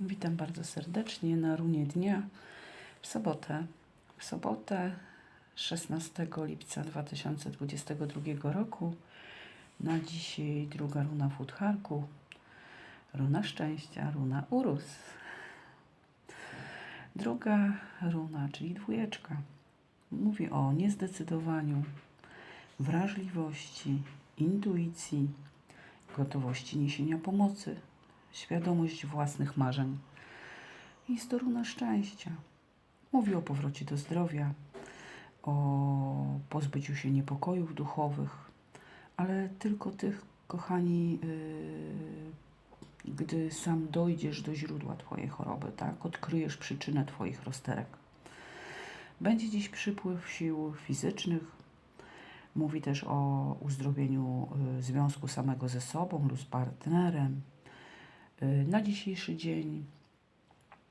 Witam bardzo serdecznie na runie dnia w sobotę. W sobotę 16 lipca 2022 roku. Na dzisiaj druga runa w Utharku. Runa szczęścia, runa Urus. Druga runa, czyli dwójeczka, mówi o niezdecydowaniu, wrażliwości, intuicji, gotowości niesienia pomocy, świadomość własnych marzeń. Jest to runa szczęścia. Mówi o powrocie do zdrowia, o pozbyciu się niepokojów duchowych, ale tylko tych, kochani, yy, gdy sam dojdziesz do źródła Twojej choroby, tak? Odkryjesz przyczynę Twoich rozterek. Będzie dziś przypływ sił fizycznych. Mówi też o uzdrowieniu y, związku samego ze sobą lub z partnerem. Y, Na dzisiejszy dzień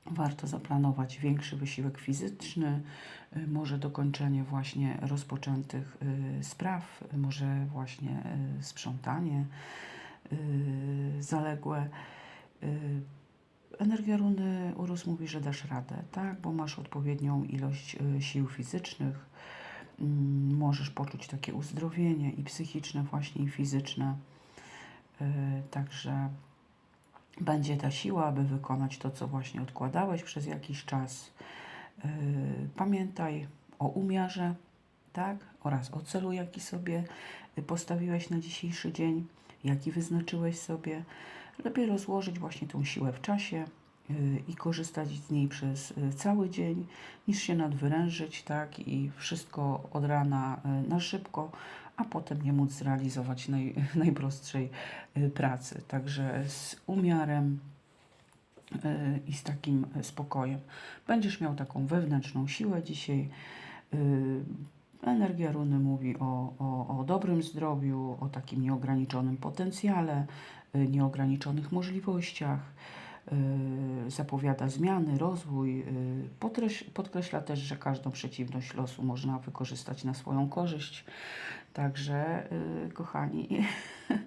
warto zaplanować większy wysiłek fizyczny, y, może dokończenie właśnie rozpoczętych y, spraw, może właśnie sprzątanie zaległe. Energia runy Urus mówi, że dasz radę, tak? Bo masz odpowiednią ilość sił fizycznych. Mm, Możesz poczuć takie uzdrowienie i psychiczne, właśnie i fizyczne. Także będzie ta siła, aby wykonać to, co właśnie odkładałeś przez jakiś czas. Yy, Pamiętaj o umiarze, tak? Oraz o celu, jaki sobie postawiłeś na dzisiejszy dzień, jaki wyznaczyłeś sobie. Lepiej rozłożyć właśnie tą siłę w czasie i korzystać z niej przez yy, cały dzień, niż się nadwyrężyć, tak? I wszystko od rana yy, na szybko, a potem nie móc zrealizować naj, najprostszej y, pracy. Także z umiarem y, i z takim y, spokojem. Będziesz miał taką wewnętrzną siłę dzisiaj. Y, Energia runy mówi o, o, o dobrym zdrowiu, o takim nieograniczonym potencjale, y, nieograniczonych możliwościach. Y, Zapowiada zmiany, rozwój. y, Podkreś, podkreśla też, że każdą przeciwność losu można wykorzystać na swoją korzyść. Także, y, kochani,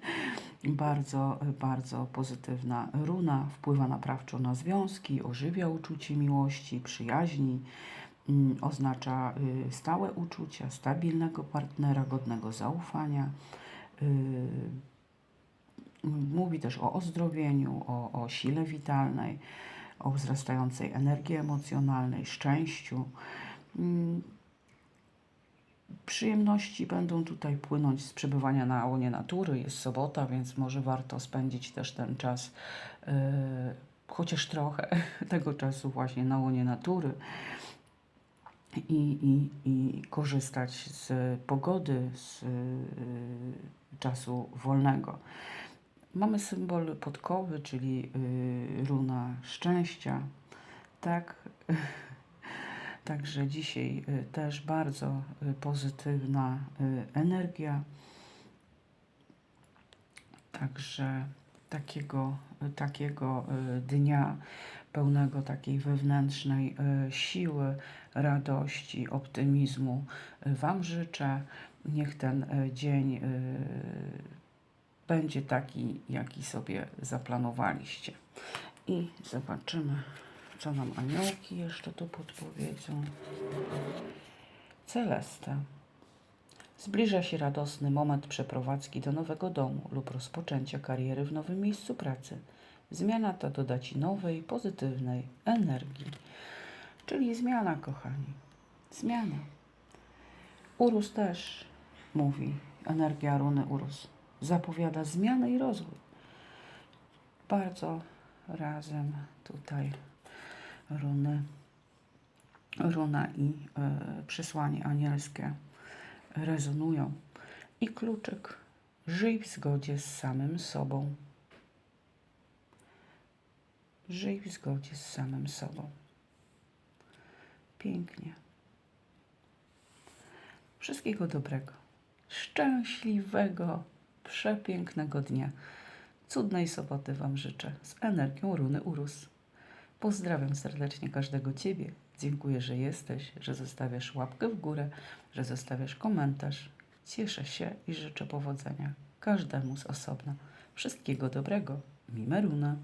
bardzo, bardzo pozytywna runa wpływa naprawczo na związki, ożywia uczucie miłości, przyjaźni, mm, oznacza stałe uczucia, stabilnego partnera, godnego zaufania. Mówi też o ozdrowieniu, o, o sile witalnej, o wzrastającej energii emocjonalnej, szczęściu. Mm, Przyjemności będą tutaj płynąć z przebywania na łonie natury. Jest sobota, więc może warto spędzić też ten czas, yy, chociaż trochę tego czasu właśnie na łonie natury i, i, i korzystać z pogody, z yy, czasu wolnego. Mamy symbol podkowy, czyli yy, runa szczęścia. Tak. Także dzisiaj y, też bardzo y, pozytywna y, energia. Także takiego, takiego y, dnia pełnego takiej wewnętrznej y, siły, radości, optymizmu y, Wam życzę. Niech ten y, dzień y, będzie taki, jaki sobie zaplanowaliście. I zobaczymy, co nam aniołki jeszcze tu podpowiedzą. Celesta. Zbliża się radosny moment przeprowadzki do nowego domu lub rozpoczęcia kariery w nowym miejscu pracy. Zmiana ta doda Ci nowej, pozytywnej energii. Czyli zmiana, kochani. Zmiana. Urus też mówi, energia runy Urus zapowiada zmianę i rozwój. Bardzo razem tutaj runy, runa i e, przesłanie anielskie rezonują. I kluczyk żyj w zgodzie z samym sobą. Żyj w zgodzie z samym sobą. Pięknie. Wszystkiego dobrego. Szczęśliwego, przepięknego dnia. Cudnej soboty Wam życzę z energią runy Urus. Pozdrawiam serdecznie każdego Ciebie. Dziękuję, że jesteś, że zostawiasz łapkę w górę, że zostawiasz komentarz. Cieszę się i życzę powodzenia każdemu z osobna. Wszystkiego dobrego. Mimeruna.